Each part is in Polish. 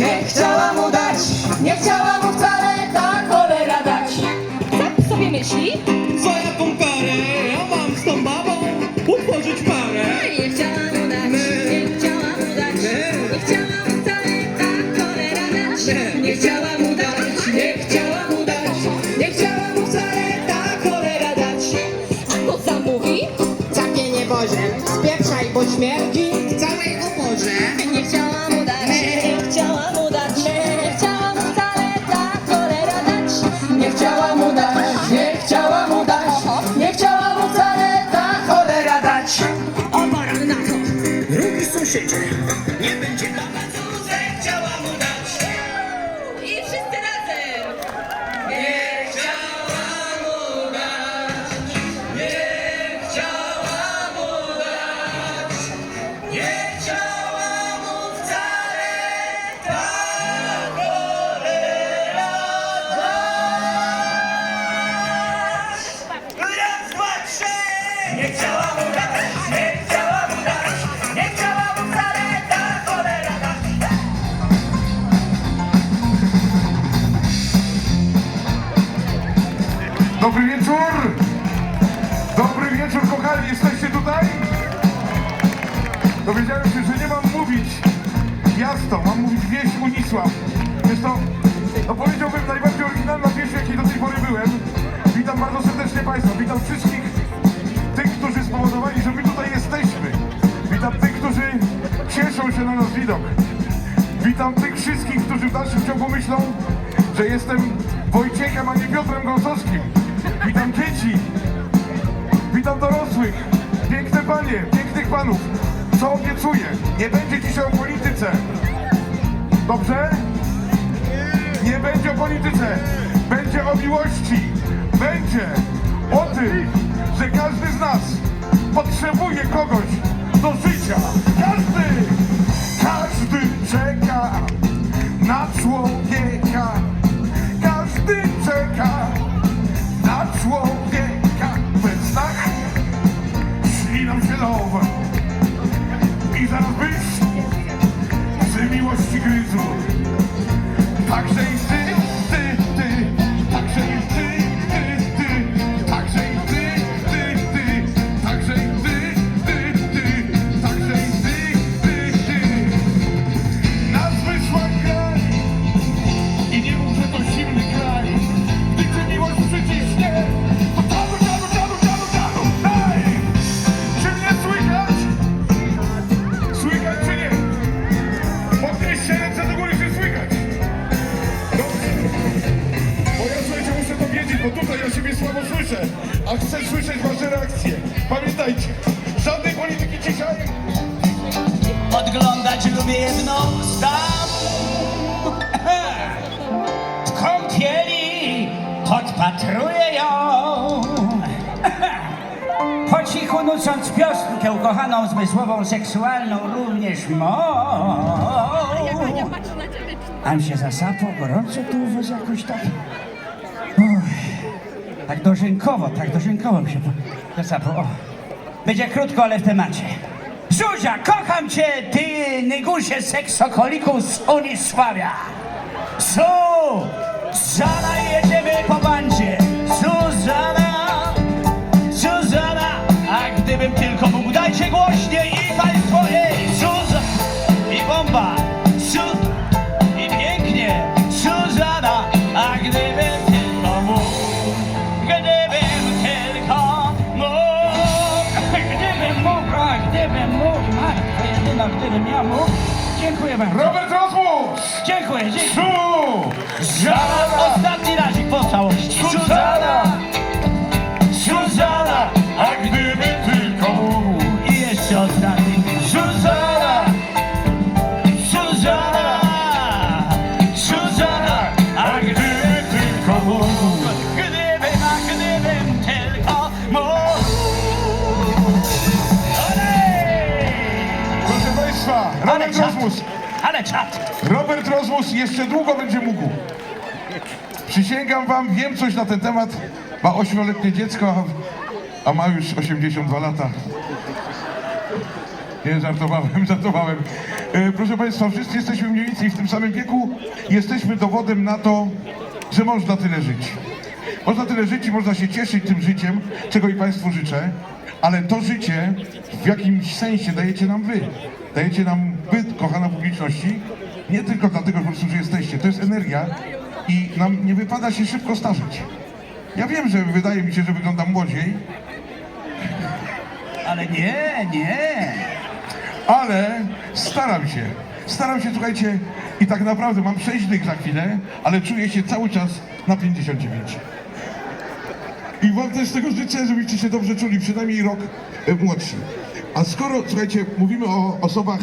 nie chciała mu dać, nie chciała mu wcale ta cholera dać. Tak sobie myśli? Za jaką karę ja mam z tą babą utworzyć parę? Nie chciała mu dać, nie chciała mu dać, nie chciała mu wcale ta cholera dać. Nie chciała mu dać, nie chciała mu dać, nie chciała mu wcale ta cholera dać. A to zamówi? Takie nieboże, spieprzaj, bo śmierdzi Dobry wieczór! Dobry wieczór, kochani, jesteście tutaj? Dowiedziałem się, że nie mam mówić miasto, mam mówić wieś Unisław. To, no powiedziałbym, najbardziej oryginalna wieś, jakiej do tej pory byłem. Witam bardzo serdecznie Państwa, witam wszystkich tych, którzy spowodowali, że my tutaj jesteśmy. Witam tych, którzy cieszą się na nas widok. Witam tych wszystkich, którzy w dalszym ciągu myślą, że jestem Wojciechem, a nie Piotrem Gąsowskim. Panie, pięknych panów. Co obiecuję? Nie będzie dzisiaj o polityce. Dobrze? Nie będzie o polityce. Będzie o miłości. Będzie o tym, że każdy z nas potrzebuje kogoś do życia. Każdy! over. Podglądać lubię jedną tam W kąpieli podpatruję ją. Po cichu nucąc piosenkę ukochaną, zmysłową, seksualną również mą Am się zasapał, gorąco tu was jakoś tak. Tak dożynkowo, tak dożynkowo mi się po- zasapał o. Będzie krótko, ale w temacie Zuzia, kocham cię, ty nygusie seksokoliku z Unisławia. Su, Zuzana, jedziemy po bandzie. Dziękuję bardzo. Robert Rozmus! Dziękuję, dziękuję. Su! Zuzana, ostatni razik po całości. Zuzana, czad. Robert Rozmus jeszcze długo będzie mógł. Przysięgam wam, wiem coś na ten temat. Ma ośmioletnie dziecko, a- a ma już 82 lata. Nie, żartowałem, żartowałem. E, proszę Państwa, wszyscy jesteśmy mniej więcej w tym samym wieku. Jesteśmy dowodem na to, że można tyle żyć. Można tyle żyć i można się cieszyć tym życiem, czego i Państwu życzę. Ale to życie w jakimś sensie dajecie nam Wy. Dajecie nam Wy, kochana publiczności. Nie tylko dlatego po prostu, że jesteście. To jest energia i nam nie wypada się szybko starzeć. Ja wiem, że wydaje mi się, że wyglądam młodziej, Ale nie, nie. ale staram się. Staram się, słuchajcie, i tak naprawdę mam 6 dych za chwilę, ale czuję się cały czas na 59. I wam też tego życzę, żebyście się dobrze czuli, przynajmniej rok e, młodsi. A skoro, słuchajcie, mówimy o osobach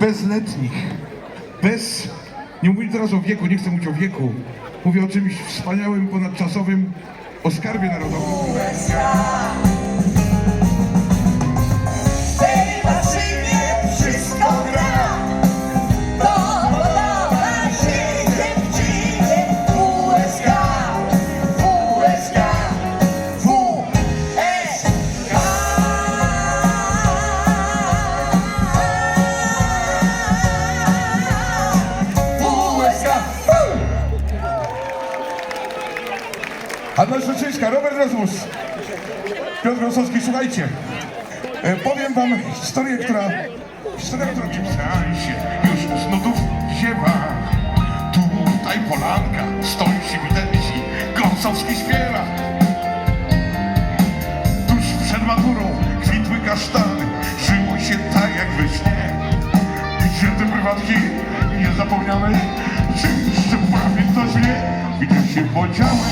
bezletnich, bez, nie mówię teraz o wieku, nie chcę mówić o wieku, mówię o czymś wspaniałym, ponadczasowym, o skarbie narodowym. Anna Szyczyńska, Robert Rozmus, Piotr Rosowski, słuchajcie. E, powiem wam historię, która... Historia, która się już z nudów ziewa. Tutaj Polanka, stoi się widenci, Gąsowski śpiewa. Tuż przed maturą kwitły kasztany, żyło się tak jak we śnie. Gdzie te prywatki niezapomniane, czy jeszcze pamiętasz mnie? Gdzie się podziały!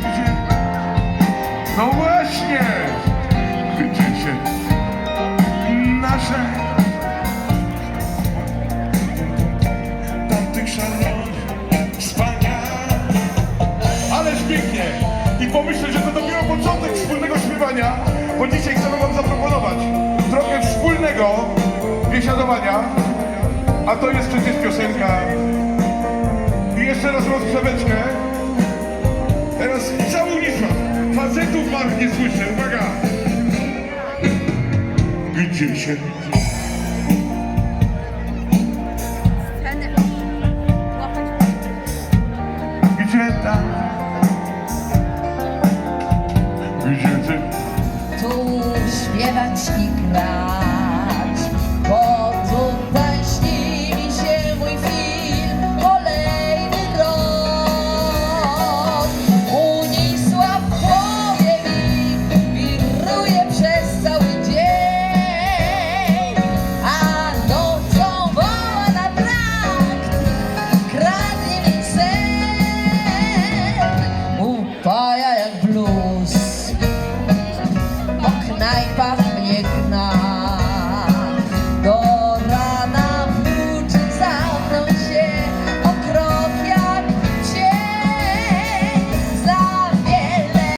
Gdzie? No właśnie! Się nasze tamtych szalonych, wspaniałych Ależ pięknie! I pomyślę, że to dopiero początek wspólnego śpiewania, bo dzisiaj chcemy wam zaproponować trochę wspólnego biesiadowania, a to jest przecież piosenka. Jeszcze raz. Teraz cały Unisław. Facetów Mark nie słyszę, uwaga! Gdzie się Gdzie tam? Gdzie ty? Tu śpiewać i grać I am blue.